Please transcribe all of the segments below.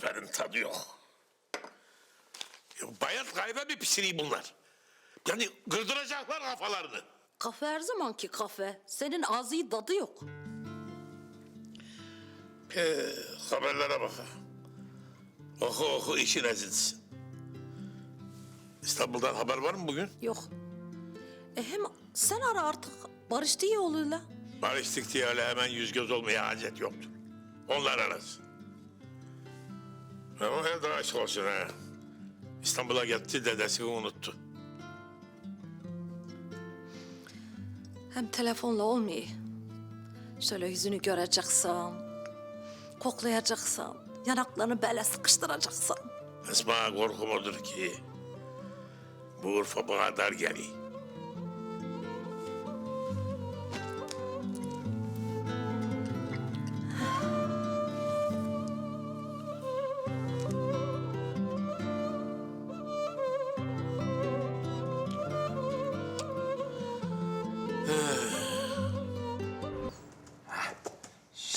Kahvenin tadı yok. Ya bayat kahve mi pişireyim bunlar? Yani kırdıracaklar kafalarını. Kafe her zamanki kafe. Senin ağzı tadı yok. Ee, haberlere bak. Oku oku işin ezilsin. İstanbul'dan haber var mı bugün? Yok. E hem sen ara artık. Barıştı ya oğluyla. Barıştık diye öyle hemen yüz göz olmaya hacet yoktur. Onlar arasın. Ama her daha aşk olsun ha. İstanbul'a gitti dedesini unuttu. Hem telefonla olmuyor. Şöyle yüzünü göreceksin. Koklayacaksan. Yanaklarını bele sıkıştıracaksan. Esma korkum odur ki bu Urfa bu kadar geliyor.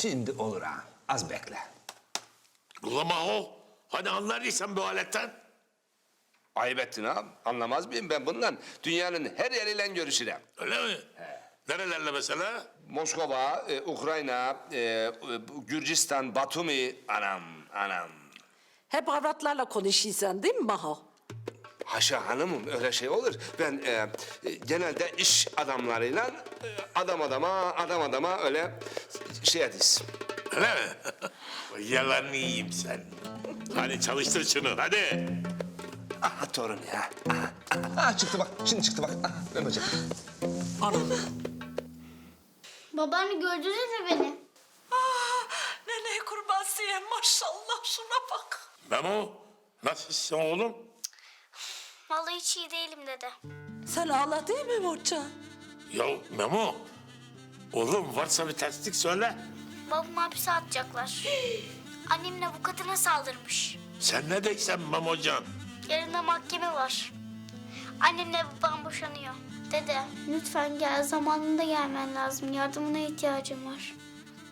Şimdi olur ha. Az bekle. Ulama o. Hani anlardıysan bu aletten. Ayıp ettin ha. Anlamaz mıyım ben bundan? Dünyanın her yeriyle görüşürüm. Öyle mi? Nerelerle mesela? Moskova, e, Ukrayna, e, e, Gürcistan, Batumi. Anam, anam. Hep avratlarla konuşuyorsun değil mi Maho? Haşa hanımım öyle şey olur. Ben e, e, genelde iş adamlarıyla e, adam adama, adam adama öyle şey ediz. Öyle mi? Yalanını yiyeyim sen. Hadi çalıştır şunu hadi. Aha torun ya. Aha, aha, çıktı bak. Şimdi çıktı bak. Aha, ben hocam. Babaanne gördünüz mü beni? Nene kurbasiye maşallah şuna bak. Memo nasılsın oğlum? Vallahi hiç iyi değilim dede. Sen ağla değil mi Morcan? Ya Memo. Oğlum varsa bir terslik söyle. Babamı hapise atacaklar. Annemin avukatına saldırmış. Sen ne deysen Memocan? Yarın da mahkeme var. Annemle babam boşanıyor. Dede lütfen gel zamanında gelmen lazım. Yardımına ihtiyacım var.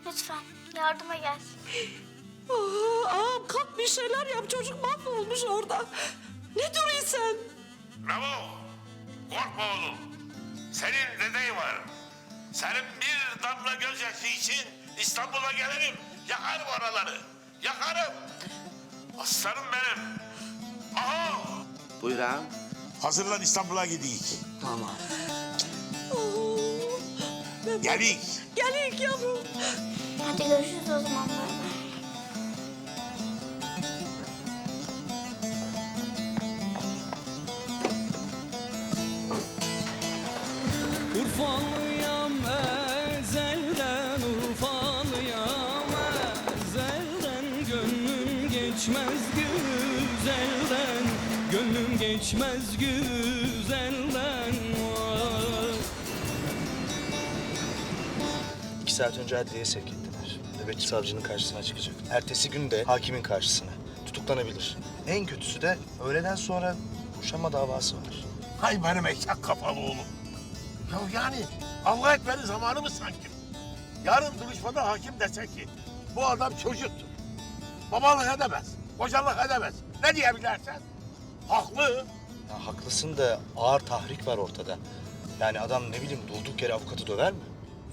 Lütfen yardıma gel. Aa, ağam kalk bir şeyler yap çocuk mahvolmuş orada. Ne duruyorsun sen? Memo korkma oğlum. Senin dedeyi var. Senin bir damla gözyaşı için İstanbul'a gelirim. Yakarım oraları. Yakarım. Aslanım benim. Aha. Buyur ağam. Hazırlan İstanbul'a gidik. Tamam. Gelik. Gelik yavrum. Hadi görüşürüz o zaman. Bay geçmez güzelden Gönlüm geçmez güzelden. İki saat önce adliyeye sevk ettiler. Nöbetçi savcının karşısına çıkacak. Ertesi gün de hakimin karşısına. Tutuklanabilir. En kötüsü de öğleden sonra boşanma davası var. Hay benim eşek kafalı oğlum. Ya yani Allah etmeli zamanı mı sanki? Yarın duruşmada hakim dese ki bu adam çocuktur. Babalık edemez, kocalık edemez. Ne diyebilirsen? Haklı. Ya haklısın da ağır tahrik var ortada. Yani adam ne bileyim durduk yere avukatı döver mi?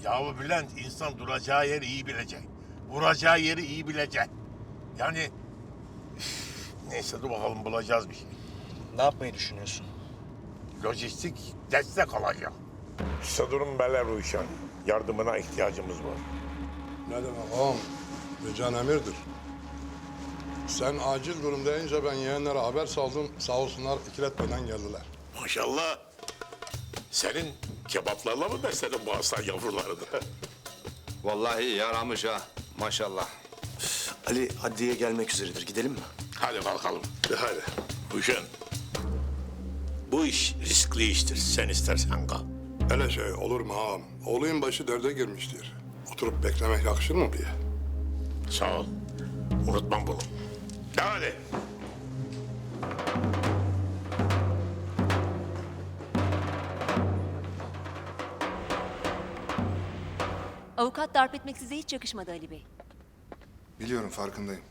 Yahu Bülent insan duracağı yeri iyi bilecek. Vuracağı yeri iyi bilecek. Yani neyse dur bakalım bulacağız bir şey. Ne yapmayı düşünüyorsun? Lojistik destek alacak. İşte durum böyle Ruşen. Yardımına ihtiyacımız var. Ne demek ağam? Mücan emirdir. Sen acil durum deyince ben yeğenlere haber saldım. Sağ olsunlar ikiletmeden geldiler. Maşallah. Senin kebaplarla mı besledin bu aslan yavrularını? Vallahi yaramış ha. Maşallah. Ali adliyeye gelmek üzeredir. Gidelim mi? Hadi kalkalım. De hadi. Ruşen. Bu iş riskli iştir. Sen istersen kal. Öyle şey olur mu ağam? Oğluyun başı derde girmiştir. Oturup beklemek yakışır mı bir? Sağ ol. Unutmam bunu. Hadi. Avukat darp etmek size hiç yakışmadı Ali Bey. Biliyorum farkındayım.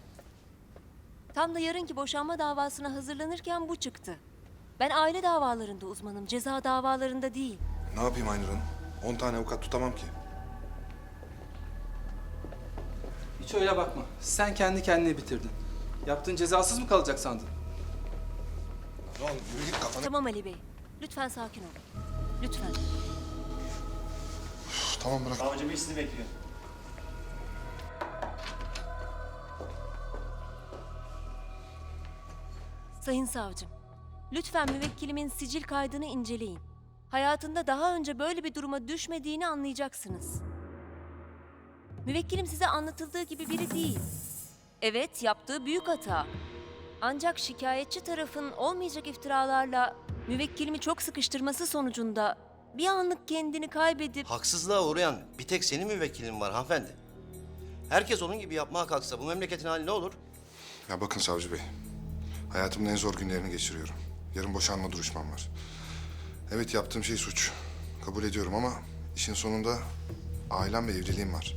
Tam da yarınki boşanma davasına hazırlanırken bu çıktı. Ben aile davalarında uzmanım, ceza davalarında değil. Ne yapayım Aynur Hanım? 10 tane avukat tutamam ki. Hiç öyle bakma. Sen kendi kendine bitirdin. Yaptığın cezasız mı kalacak sandın? Lan yürü git kafanı. Tamam Ali Bey, lütfen sakin olun. Lütfen. Üf, Tamam bırak. Savcı Bey sizi bekliyor. Sayın savcım, lütfen müvekkilimin sicil kaydını inceleyin. Hayatında daha önce böyle bir duruma düşmediğini anlayacaksınız. Müvekkilim size anlatıldığı gibi biri değil. Evet, yaptığı büyük hata. Ancak şikayetçi tarafın olmayacak iftiralarla müvekkilimi çok sıkıştırması sonucunda bir anlık kendini kaybedip Haksızlığa uğrayan bir tek senin müvekkilin var hanımefendi. Herkes onun gibi yapmaya kalksa bu memleketin hali ne olur? Ya bakın Savcı Bey. Hayatımın en zor günlerini geçiriyorum. Yarın boşanma duruşmam var. Evet yaptığım şey suç. Kabul ediyorum ama işin sonunda ailem ve evliliğim var.